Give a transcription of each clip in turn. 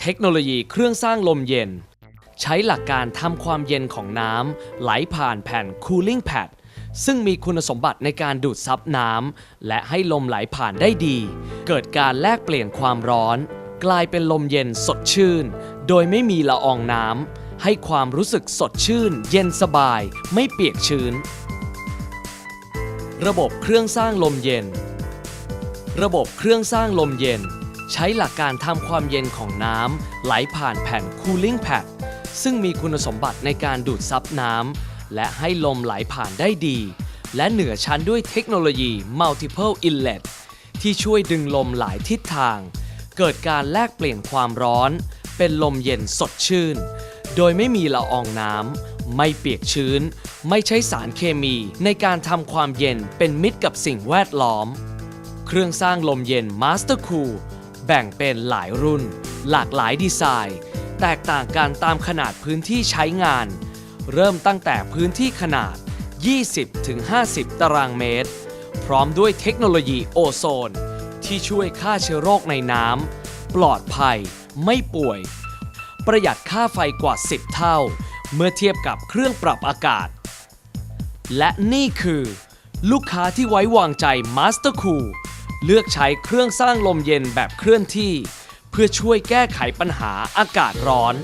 เทคโนโลยีเครื่องสร้างลมเย็น ใช้หลักการทำความเย็นของน้ำไหลผ่านแผ่น cooling pad ซึ่งมีคุณสมบัติในการดูดซับน้ำและให้ลมไหลผ่านได้ดี เกิดการแลกเปลี่ยนความร้อน กลายเป็นลมเย็นสดชื่น โดยไม่มีละอองน้ำให้ความรู้สึกสดชื่น เย็นสบาย ไม่เปียกชื้น ระบบเครื่องสร้างลมเย็น ระบบเครื่องสร้างลมเย็น ใช้หลักการทำความเย็นของน้ำไหลผ่านแผ่น cooling pad ซึ่งมีคุณสมบัติในการดูดซับน้ำและให้ลมไหลผ่านได้ดี และเหนือชั้นด้วยเทคโนโลยี multiple inlet ที่ช่วยดึงลมหลายทิศทาง เกิดการแลกเปลี่ยนความร้อน เป็นลมเย็นสดชื่น โดยไม่มีละอองน้ำไม่เปียกชื้น ไม่ใช้สารเคมีในการทำความเย็นเป็นมิตรกับสิ่งแวดล้อม เครื่องสร้างลมเย็น Master Cool แบ่งเป็นหลายรุ่น หลากหลายดีไซน์ แตกต่างกันตามขนาดพื้นที่ใช้งาน เริ่มตั้งแต่พื้นที่ขนาด 20-50 ตารางเมตร พร้อมด้วยเทคโนโลยีโอโซน ที่ช่วยฆ่าเชื้อโรคในน้ำปลอดภัย ไม่ป่วย ประหยัดค่าไฟกว่า 10 เท่า เมื่อเทียบกับเครื่องปรับอากาศ และนี่คือ ลูกค้าที่ไว้วางใจ Master Cool เลือกใช้เครื่องสร้างลมเย็นแบบเคลื่อนที่ เพื่อช่วยแก้ไขปัญหาอากาศร้อน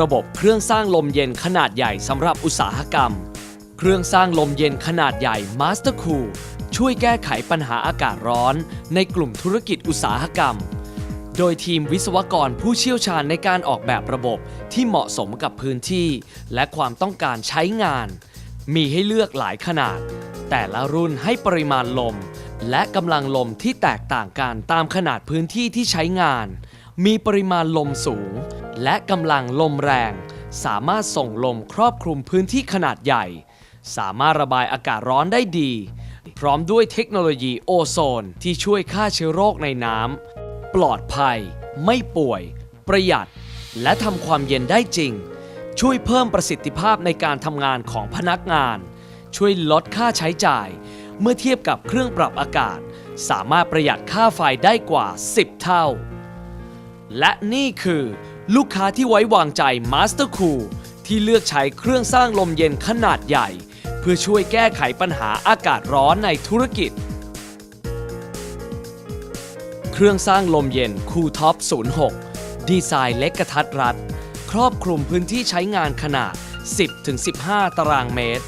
ระบบเครื่องสร้างลมเย็นขนาดใหญ่สำหรับอุตสาหกรรม เครื่องสร้างลมเย็นขนาดใหญ่ Master Cool ช่วยแก้ไขปัญหาอากาศร้อน ในกลุ่มธุรกิจอุตสาหกรรม โดยทีมวิศวกรผู้เชี่ยวชาญในการออกแบบระบบที่เหมาะสมกับพื้นที่ และความต้องการใช้งาน มีให้เลือกหลายขนาด แต่ละรุ่นให้ปริมาณลม และกำลังลมที่แตกต่างกันตามขนาดพื้นที่ที่ใช้งาน มีปริมาณลมสูง และกำลังลมแรง สามารถส่งลมครอบคลุมพื้นที่ขนาดใหญ่ สามารถระบายอากาศร้อนได้ดี พร้อมด้วยเทคโนโลยีโอโซนที่ช่วยฆ่าเชื้อโรคในน้ำปลอดภัย ไม่ป่วย ประหยัด และทำความเย็นได้จริง ช่วยเพิ่มประสิทธิภาพในการทำงานของพนักงาน ช่วยลดค่าใช้จ่าย เมื่อเทียบกับเครื่องปรับอากาศ สามารถประหยัดค่าไฟได้กว่า 10 เท่า และนี่คือ ลูกค้าที่ไว้วางใจ Master Cool ที่เลือกใช้เครื่องสร้างลมเย็นขนาดใหญ่ เพื่อช่วยแก้ไขปัญหาอากาศร้อนในธุรกิจ เครื่องสร้างลมเย็นคูลท็อป06 ดีไซน์เล็กกระทัดรัด รอบคลุมพื้นที่ใช้งานขนาด 10-15 ตารางเมตร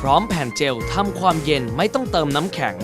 พร้อมแผ่นเจลทำความเย็นไม่ต้องเติมน้ำแข็ง